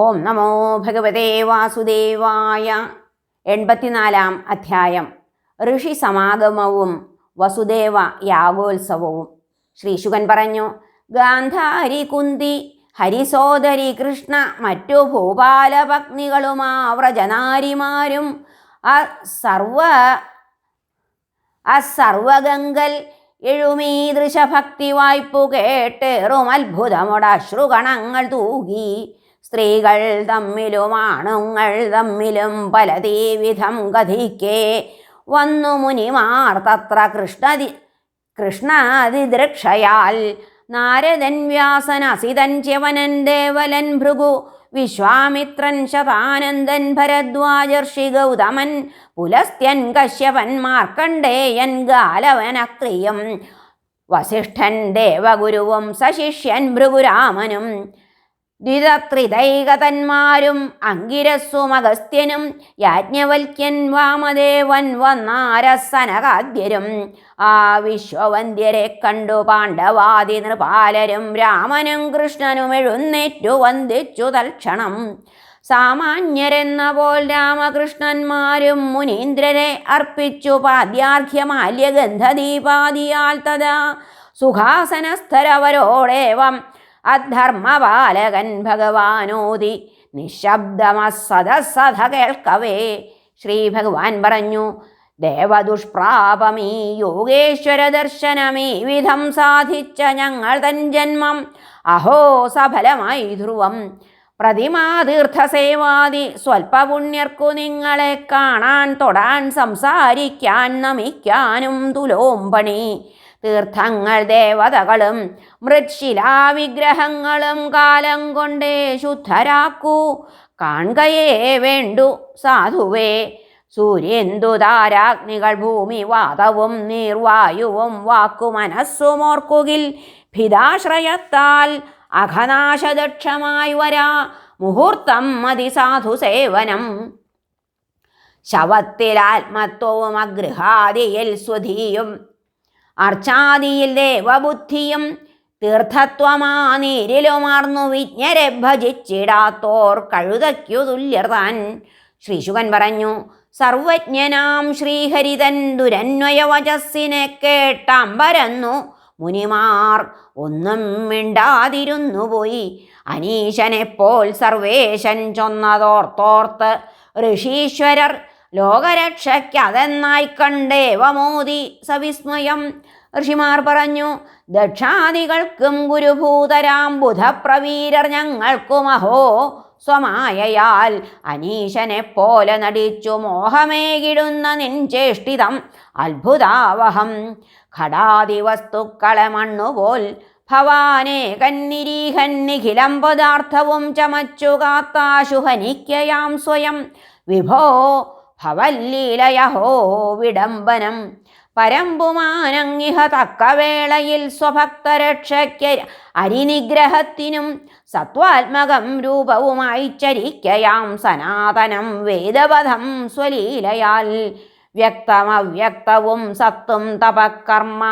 ഓം നമോ ഭഗവതേ വാസുദേവായ. എൺപത്തിനാലാം അധ്യായം. ഋഷി സമാഗമവും വസുദേവ യാഗോത്സവവും. ശ്രീശുകൻ പറഞ്ഞു ഗാന്ധാരി കുന്തി ഹരിസോദരി കൃഷ്ണ മറ്റു വ്രജനാരിമാരും ആ സർവ ആ സർവഗങ്കൽ എഴുമീദൃശഭക്തി വായ്പു കേട്ടേറും അത്ഭുതമോട ശ്രുഗണങ്ങൾ തൂകി സ്ത്രീകൾ തമ്മിലും ആണുങ്ങൾ തമ്മിലും പലതീവിധം കഥിക്കേ. വന്നു മുനിമാർ തത്ര കൃഷ്ണതി കൃഷ്ണാതിദൃക്ഷയാൽ നാരദൻ വ്യാസൻ അസിതൻ ച്യവനൻ ദേവലൻ ഭൃഗു വിശ്വാമിത്രൻ ശതാനന്ദൻ ഭരദ്വാജർഷി ഗൗതമൻ പുലസ്ത്യൻ കശ്യപൻ മാർക്കണ്ഡേയൻ ഗാലവനക്രിയം വസിഷ്ഠൻ ദേവഗുരുവും സശിഷ്യൻ ഭൃഗുരാമനും ദ്വിതത്രിതൈകതന്മാരും അങ്കിരസ്സും അഗസ്ത്യനും യാജ്ഞവൽക്യൻ വാമദേവൻ വന്നാരസനകാദ്യരും ആ വിശ്വവന്ധ്യരെ കണ്ടു പാണ്ഡവാദി നൃപാലരും രാമനും കൃഷ്ണനും എഴുന്നേറ്റു വന്ദിച്ചു തൽക്ഷണം. സാമാന്യരെന്ന പോൽ രാമകൃഷ്ണന്മാരും മുനീന്ദ്രരെ അർപ്പിച്ചു പാദ്യാർഘ്യമാല്യഗന്ധദീപാദിയാൽ തഥാ സുഖാസനസ്ഥരവരോടേവം അധർമ്മപാലകൻ ഭഗവാനോതി. നിശബ്ദമസദസധ കേൾക്കവേ. ശ്രീ ഭഗവാൻ പറഞ്ഞു ദേവദുഷ്പ്രാപമീ യോഗേശ്വര ദർശനമീ വിധം സാധിച്ച ഞങ്ങൾ തൻ ജന്മം. അഹോ സഫലമായി ധ്രുവം. പ്രതിമാതീർത്ഥസേവാദി സ്വൽപ്പപുണ്യർക്കു നിങ്ങളെ കാണാൻ തൊടാൻ സംസാരിക്കാൻ നമിക്കാനും തുലോം തീർത്ഥങ്ങൾ ദേവതകളും മൃത്ശിലാവിഗ്രഹങ്ങളും കാലം കൊണ്ടേ ശുദ്ധരാക്കൂ. കാൺകയേ വേണ്ടു സാധുവേ. സൂര്യന്തുതാരാഗ്നികൾ ഭൂമി വാതവും നീർവായുവും വാക്കു മനസ്സുമോർക്കുകിൽ ഭിതാശ്രയത്താൽ അഘനാശദക്ഷമായി വരാ. മുഹൂർത്തം മതി സാധു സേവനം. ശവത്തിലാത്മത്വവും അഗൃഹാദിയിൽ സ്വധീയും അർച്ചാദിയിൽ ദേവബുദ്ധിയും തീർത്ഥത്വമാ നീരിലുമാർന്നു വിജ്ഞരെ ഭജിച്ചിടാത്തോർ കഴുതയ്ക്കു തുല്യർതാൻ ശ്രീശുകൻ പറഞ്ഞു സർവജ്ഞനാം ശ്രീഹരിതൻ ദുരന്വയവചസ്സിനെ വരന്നു മുനിമാർ ഒന്നും മിണ്ടാതിരുന്നു പോയി അനീശനെപ്പോൾ സർവേശൻ ചൊന്നതോർത്തോർത്ത് ഋഷീശ്വരർ ലോകരക്ഷയ്ക്കതെന്നായി കണ്ടേവമോദി സവിസ്മയം. ഋഷിമാർ പറഞ്ഞു ദക്ഷാദികൾക്കും ഗുരുഭൂതരാം ബുധപ്രവീരർ ഞങ്ങൾക്കും അഹോ സ്വമായയാൽ. അനീശനെ പോലെ നടിച്ചു മോഹമേകിടുന്ന നിഞ്ചേഷ്ടിതം അത്ഭുതാവഹം. ഘടാതി വസ്തുക്കളെ മണ്ണുപോൽ ഭവാനെ കന്നിരീഹൻ നിഖിലം പദാർത്ഥവും ചമച്ചു കാത്താശുഹനിക്കയാം സ്വയം. വിഭോ ഭവല്ലീലയഹോ വിടംബനം. പരമ്പുമാനങ്ങിഹ തക്കവേളയിൽ സ്വഭക്തരക്ഷയ്ക്ക് അരിനിഗ്രഹത്തിനും സത്വാത്മകം രൂപവുമായി ചരിക്കയാം സനാതനം വേദവധം സ്വലീലയാൽ. വ്യക്തമവ്യക്തവും സത്തും തപക്കർമ്മ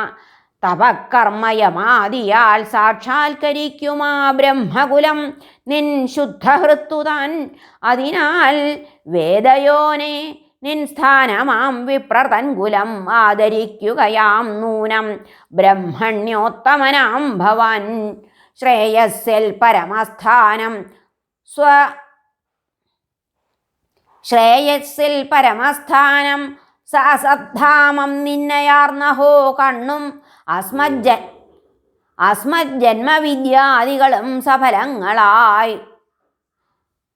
തപക്കർമ്മയമാദിയാൽ സാക്ഷാത്കരിക്കുമാ ബ്രഹ്മകുലം. നിൻ ശുദ്ധഹൃത്തുതാൻ അതിനാൽ വേദയോനെ നിൻ സ്ഥാനമാം വിപ്രതൻകുലം ആദരിക്കുകയാം നൂനം. ബ്രഹ്മണ്യോത്തമനാം ഭവാൻ ശ്രേയസ്സിൽ പരമസ്ഥാനം. സ്വ ശ്രേയസ്സിൽ പരമസ്ഥാനം. സസദ്ധാമം നിന്നയാർന്നഹോ കണ്ണും അസ്മജ്ജ അസ്മജ്ജന്മവിദ്യാദികളും സഫലങ്ങളായി.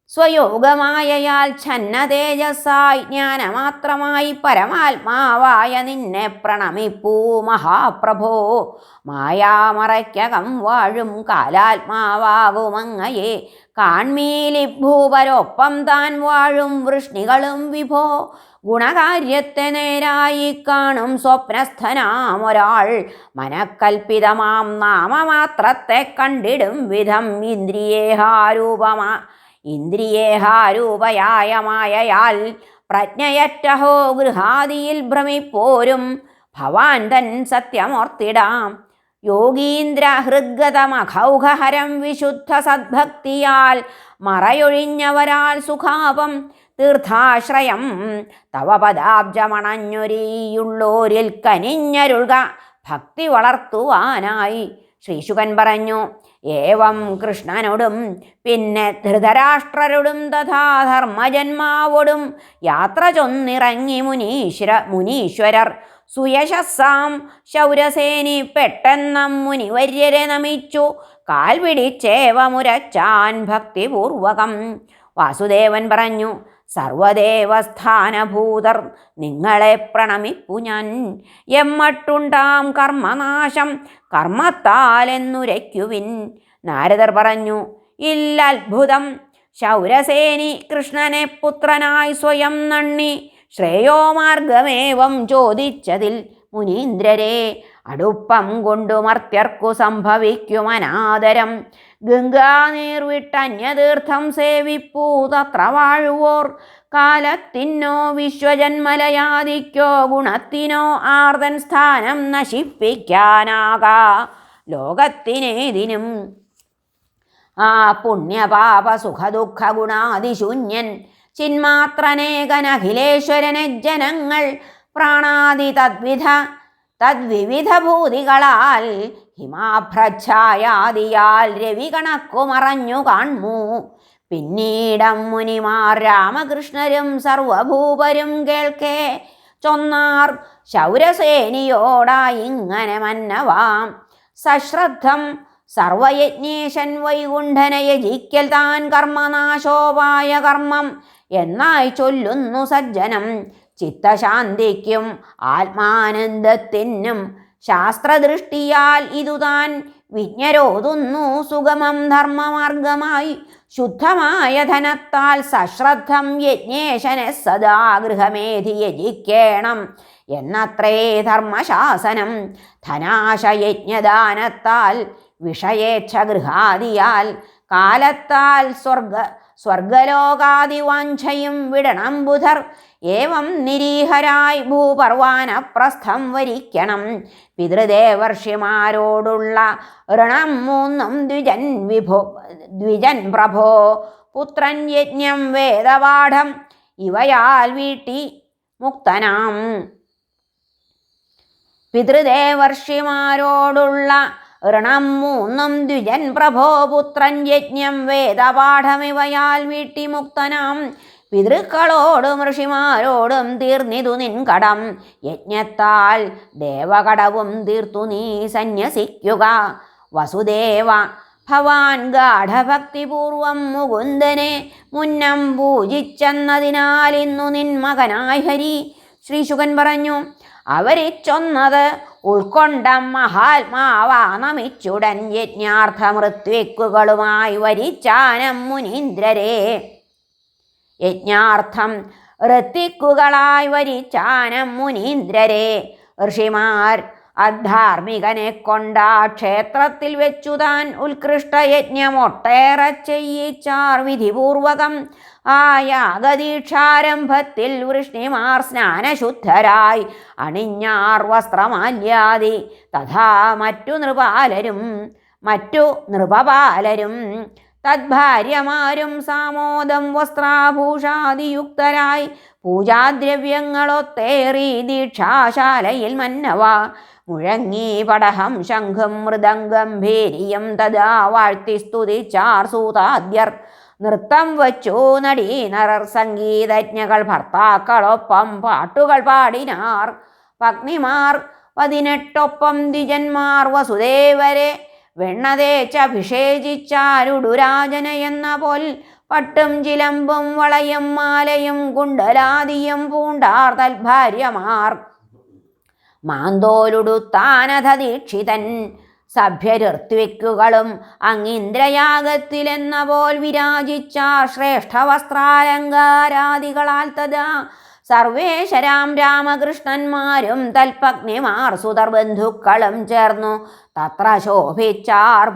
സ്വയോഗമായയാൽ ഛന്ന തേജസ്സായി ജ്ഞാനമാത്രമായി പരമാത്മാവായ നിന്നെ പ്രണമിപ്പൂ മഹാപ്രഭോ. മായാമറയ്ക്കകം വാഴും കാലാത്മാവാകുമങ്ങയെ കാൺമീലി ഭൂപരൊപ്പം താൻ വാഴും വൃഷ്ണികളും വിഭോ. ഗുണകാര്യത്തെ നേരായി കാണും സ്വപ്നസ്ഥനാം ഒരാൾ. മനക്കൽപ്പിതമാം നാമമാത്രത്തെ കണ്ടിടും വിധം ഇന്ദ്രിയേഹാരൂപമാ ഇന്ദ്രിയേഹാരൂപയായ മായയാൽ പ്രജ്ഞയറ്റഹോ ഗൃഹാദിയിൽ ഭ്രമിപ്പോരും. ഭവാൻ തൻ സത്യമോർത്തിടാം. യോഗീന്ദ്ര ഹൃദ്ഗതമഖൗഘഹരം വിശുദ്ധ സദ്ഭക്തിയാൽ മറയൊഴിഞ്ഞവരാൽ സുഖാപം തീർത്ഥാശ്രയം തവ പദാബ്ജമണഞ്ഞൊരിയുള്ളോരിൽ കനിഞ്ഞരുൾക ഭക്തി വളർത്തുവാനായി ശ്രീശുകൻ പറഞ്ഞു. ഏവം കൃഷ്ണനോടും പിന്നെ ധൃതരാഷ്ട്രരോടും തഥാ ധർമ്മജന്മാവോടും യാത്ര ചൊന്നിറങ്ങി മുനീശ്വര മുനീശ്വരർ സുയശസ്സാം. ശൗരസേനി പെട്ടെന്നം മുനിവര്യരെ നമിച്ചു. കാൽ പിടിച്ചേവമുരച്ചാൻ ഭക്തിപൂർവകം. വാസുദേവൻ പറഞ്ഞു സർവദേവസ്ഥാനഭൂതർ നിങ്ങളെ പ്രണമിപ്പു ഞാൻ. എമ്മട്ടുണ്ടാം കർമ്മനാശം കർമ്മത്താലെന്നുരയ്ക്കുവിൻ. നാരദർ പറഞ്ഞു ഇല്ലത്ഭുതം. ശൗരസേനി കൃഷ്ണനെ പുത്രനായി സ്വയം നണ്ണി. ശ്രേയോമാർഗമേവം ചോദിച്ചതിൽ മുനീന്ദ്രരെ അടുപ്പം കൊണ്ടു മർത്യർക്കു സംഭവിക്കും അനാദരം. ഗംഗാനീർ വിട്ടന്യതീർത്ഥം സേവിപ്പൂ തത്ര വാഴുവോർ. കാലത്തിനോ വിശ്വജന്മലയാദിക്കോ ഗുണത്തിനോ ആർദൻ സ്ഥാനം നശിപ്പിക്കാനാകാ ലോകത്തിനേതിനും. ആ പുണ്യപാപ സുഖദുഃഖ ഗുണാതിശൂന്യൻ ചിന്മാത്രനേകനഖിലേശ്വരനെ ജനങ്ങൾ പ്രാണാദി തദ്വിധ തദ്വിവിധ ഭൂതികളാൽ ഹിമാഭ്രച്ഛായാദിയാൽ രവി കണക്കു മറഞ്ഞു കാൺമൂ പിന്നീടം മുനിമാർ രാമകൃഷ്ണരും സർവഭൂപരും കേൾക്കേ ചൊന്നാർ ശൗരസേനിയോടായിങ്ങനെ മന്നവാം. സശ്രദ്ധം സർവയജ്ഞേശൻ വൈകുണ്ഠനയജിക്കൽ താൻ കർമ്മനാശോപായ കർമ്മം എന്നായി ചൊല്ലുന്നു സജ്ജനം. ചിത്തശാന്തിക്കും ആത്മാനന്ദത്തിനും ശാസ്ത്രദൃഷ്ടിയാൽ ഇതുതാൻ വിജ്ഞരോതുന്നു സുഗമം ധർമ്മമാർഗമായി. ശുദ്ധമായ ധനത്താൽ സശ്രദ്ധം യജ്ഞേശനെ സദാ ഗൃഹമേധി യജിക്കേണം. എന്നത്രേ ധർമ്മശാസനം. ധനാശയജ്ഞദാനത്താൽ വിഷയേച്ഛ ഗൃഹാദിയാൽ കാലത്താൽ സ്വർഗ സ്വർഗലോകാദിവാഞ്ചയും വിടണം ബുധർ. ഏവം നിരീഹരായി ഭൂപർവാനപ്രസ്ഥം വരിക്കണം. പിതൃദേവർഷിമാരോടുള്ള ഋണം മൂന്നും ദ്വിജൻ വിഭോ ദ്വിജൻ പ്രഭോ. പുത്രൻ യജ്ഞം വേദപാഠം ഇവയാൽ വീട്ടി മുക്തനാം. പിതൃദേവർഷിമാരോടുള്ള ഋണം മൂന്നും ദ്വിജൻ പ്രഭോ പുത്രൻ യജ്ഞം വേദപാഠമിവയാൽ വീട്ടി മുക്തനാം പിതൃക്കളോടും ഋഷിമാരോടും തീർന്നിതു നിൻ കടം. യജ്ഞത്താൽ ദേവകടവും തീർത്തു നീ സന്യസിക്കുക. വസുദേവ ഭവാൻ ഗാഠഭക്തിപൂർവം മുകുന്ദനെ മുന്നം പൂജിച്ചെന്നതിനാൽ ഇന്നു നിൻ മകനായി ഹരി. ശ്രീശുകൻ പറഞ്ഞു അവരിച്ചൊന്നത് ഉൾക്കൊണ്ട മഹാത്മാവാനമിച്ചുടൻ യജ്ഞാർത്ഥ മൃത്വിക്കുകളുമായി വരിച്ചാനം മുനീന്ദ്രരെ. യജ്ഞാർത്ഥം ഋത്തിക്കുകളായി വരിച്ചാനം മുനീന്ദ്രരെ. ഋഷിമാർ അധാർമികനെ കൊണ്ട ക്ഷേത്രത്തിൽ വെച്ചു താൻ ഉത്കൃഷ്ട യജ്ഞമൊട്ടേറെ ചെയ്യിച്ചാർ വിധിപൂർവകം. ആ യാഗദീക്ഷാരംഭത്തിൽ വൃഷ്ണിമാർ സ്നാനശുദ്ധരായി അണിഞ്ഞാർ വസ്ത്രമാല്യാതി തഥാ മറ്റു നൃപാലരും മറ്റു നൃപപാലരും തദ്ഭാര്യമാരും സാമോദം വസ്ത്രാഭൂഷാദിയുക്തരായി പൂജാദ്രവ്യങ്ങളൊത്തേറി ദീക്ഷാശാലയിൽ മന്നവ. മുഴങ്ങി പടഹം ശംഖും മൃദംഗം ഭേരിയം തഥാ വാഴ്ത്തി സ്തുതിച്ചാർ സൂതാദ്യർ. നൃത്തം വച്ചു നടീനറർ സംഗീതജ്ഞകൾ ഭർത്താക്കളൊപ്പം പാട്ടുകൾ പാടിനാർ. പത്നിമാർ പതിനെട്ടൊപ്പം ദ്വിജന്മാർ വസുദേവരെ വെണ്ണതേച്ചഭിഷേചിച്ചാരുടുരാജന എന്ന പോൽ പട്ടും ചിലമ്പും വളയും മാലയും കുണ്ടലാദിയും പൂണ്ടാർ തൽഭാര്യമാർ മാന്തോലുടുത്താനധ ദീക്ഷിതൻ സഭ്യഋത്വിക്കുകളും അങ്ങിന്ദ്രയാഗത്തിലെന്ന പോൽ വിരാജിച്ച ശ്രേഷ്ഠ വസ്ത്രാലങ്കാരാദികളാൽ തഥാ സർവേശരാം രാമകൃഷ്ണന്മാരും തൽപഗ്നിമാർ സുതർ ബന്ധുക്കളും ചേർന്നു. തത്ര ശോഭിച്ചാർ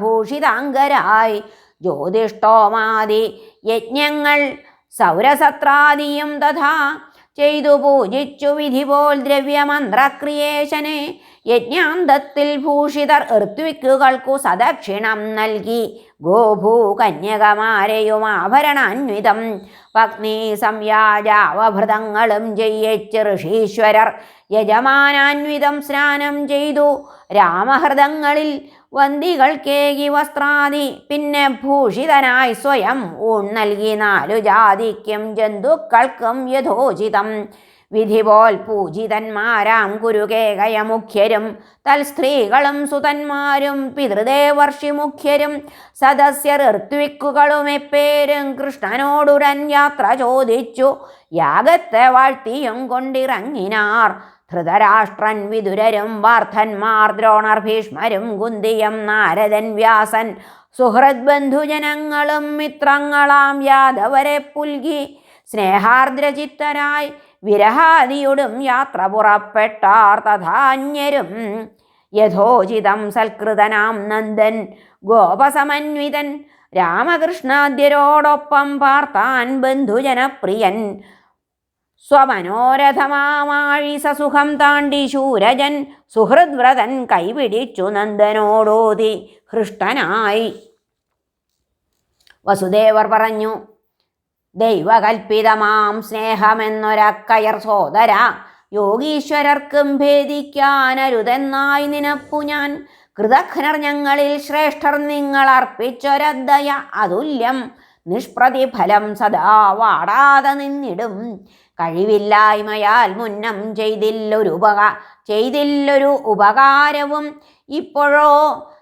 ജ്യോതിഷ്ടോമാദി യജ്ഞങ്ങൾ സൗരസത്രാദിയും തഥാ. ചെയ്തു പൂജിച്ചു വിധി പോൽ ദ്രവ്യമന്ത്രക്രിയേശനെ. യജ്ഞാന്തത്തിൽ ഭൂഷിതർ ഋത്വിക്കുകൾക്കു സദക്ഷിണം നൽകി. ഗോഭൂ കന്യകമാരെയും ആഭരണാന്വിതം പത്നി സംയാജാവഭൃതങ്ങളും ജയിച്ച് ഋഷീശ്വരർ യജമാനാന്വിതം സ്നാനം ചെയ്തു. രാമഹൃദങ്ങളിൽ വന്തികൾക്കേകി വസ്ത്രാദി പിന്നെ ഭൂഷിതനായി സ്വയം ഊൺ നൽകി നാലു ജാതിക്കും ജന്തുക്കൾക്കും യഥോചിതം. വിധി പോൽ പൂജിതന്മാരാം ഗുരുകേകയമുഖ്യരും തൽസ്ത്രീകളും സുതന്മാരും പിതൃദേവർഷി മുഖ്യരും സദസ്യർ ഋത്വിക്കുകളും എപ്പേരും കൃഷ്ണനോടുടൻ യാത്ര ചോദിച്ചു. യാഗത്തെ വാഴ്ത്തിയും കൊണ്ടിറങ്ങിനാർ. ധൃതരാഷ്ട്രൻ വിതുരരും വാർദ്ധന്മാർ ദ്രോണർ ഭീഷ്മരും കുന്തിയം നാരദൻ വ്യാസൻ സുഹൃത് ബന്ധുജനങ്ങളും മിത്രങ്ങളാം യാദവരെ പുൽകി. സ്നേഹാർദ്രചിത്തരായി വിരഹാദിയോടും യാത്ര പുറപ്പെട്ടാർ തഥാന്യരും. യഥോചിതം സൽകൃതനാം നന്ദൻ ഗോപസമന്വിതൻ രാമകൃഷ്ണാദ്യരോടൊപ്പം പാർത്താൻ ബന്ധുജനപ്രിയൻ. സ്വമനോരഥമാഴി സസുഖം താണ്ടി ശൂരജൻ സുഹൃദ്വ്രതൻ കൈപിടിച്ചു നന്ദനോടോതി ഹൃഷ്ടനായി. വസുദേവർ പറഞ്ഞു ദൈവകൽപ്പിതമാം സ്നേഹമെന്നൊരക്കയർ സോദര യോഗീശ്വരർക്കും ഭേദിക്കാനരുതെന്നായി നിനപ്പു ഞാൻ. കൃതഘ്നർ ഞങ്ങളിൽ ശ്രേഷ്ഠർ നിങ്ങൾ അർപ്പിച്ചൊരദ്ദയ അതുല്യം. നിഷ്പ്രതിഫലം സദാ വാടാതെ നിന്നിടും. കഴിവില്ലായ്മയാൽ മുന്നം ചെയ്തില്ലൊരു ഉപക ചെയ്തില്ലൊരു ഉപകാരവും ഇപ്പോഴോ.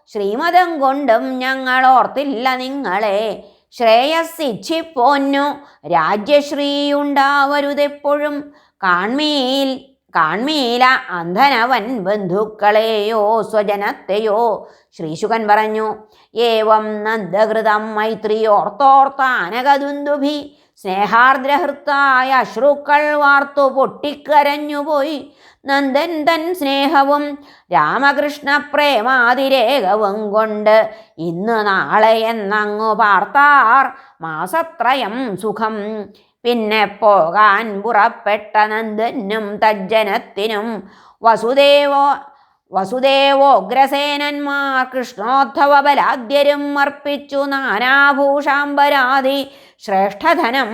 ശ്രീമതം കൊണ്ടും ഞങ്ങൾ ഓർത്തില്ല നിങ്ങളെ. ശ്രേയസ്സിച്ഛിപ്പോന്നു രാജ്യശ്രീയുണ്ടാവരുതെപ്പോഴും കാൺമീൽ കാൺമീല അന്ധനവൻ ബന്ധുക്കളെയോ സ്വജനത്തെയോ? ശ്രീശുകൻ പറഞ്ഞു ഏവം നന്ദഹൃതം മൈത്രിയോർത്തോർത്താനകദുന്ദുഭി സ്നേഹാർദ്രഹൃത്തായ അശ്രുക്കൾ വാർത്തു പൊട്ടിക്കരഞ്ഞുപോയി. നന്ദൻ തൻ സ്നേഹവും രാമകൃഷ്ണ പ്രേമാതിരേകവും കൊണ്ട് ഇന്ന് നാളെ എന്നങ്ങു പാർത്താർ മാസത്രയം സുഖം. പിന്നെ പോകാൻ പുറപ്പെട്ട നന്ദനും തജ്ജനത്തിനും വസുദേവോ വസുദേവോഗ്രസേനന്മാർ കൃഷ്ണോദ്ധവ ബലാദ്യരും അർപ്പിച്ചു നാനാഭൂഷാംബരാതി ശ്രേഷ്ഠധനം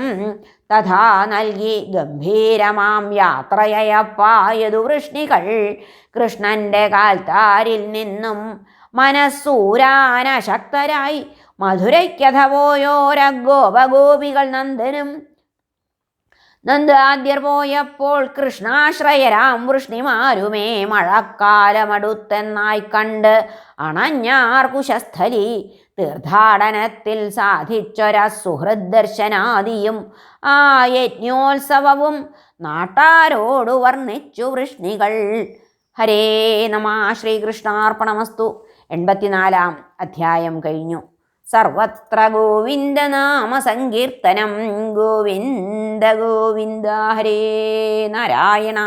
തഥാ നൽകി ഗംഭീരമാം യാത്രയപ്പായതു വൃഷ്ണികൾ കൃഷ്ണന്റെ കാൽത്താരിൽ നിന്നും മനസ്സൂരാനശക്തരായി മധുരയ്ക്കഥ പോയോരഗോപഗോപികൾ നന്ദനും നന്ദാദ്യർ പോയപ്പോൾ കൃഷ്ണാശ്രയരാം വൃഷ്ണിമാരുമേ മഴക്കാലമടുത്തെന്നായി കണ്ട് അണഞ്ഞാർ കുശസ്ഥലി തീർത്ഥാടനത്തിൽ സാധിച്ചൊര സുഹൃദ് ദർശനാദിയും ആ യജ്ഞോത്സവവും നാട്ടാരോടു വർണിച്ചു വൃഷ്ണികൾ. ഹരേ നമ. ശ്രീകൃഷ്ണാർപ്പണമസ്തു. എൺപത്തിനാലാം അധ്യായം കഴിഞ്ഞു. സർവത്ര ഗോവിന്ദനാമ സങ്കീർത്തനം. ഗോവിന്ദ ഗോവിന്ദ ഹരേ നാരായണ.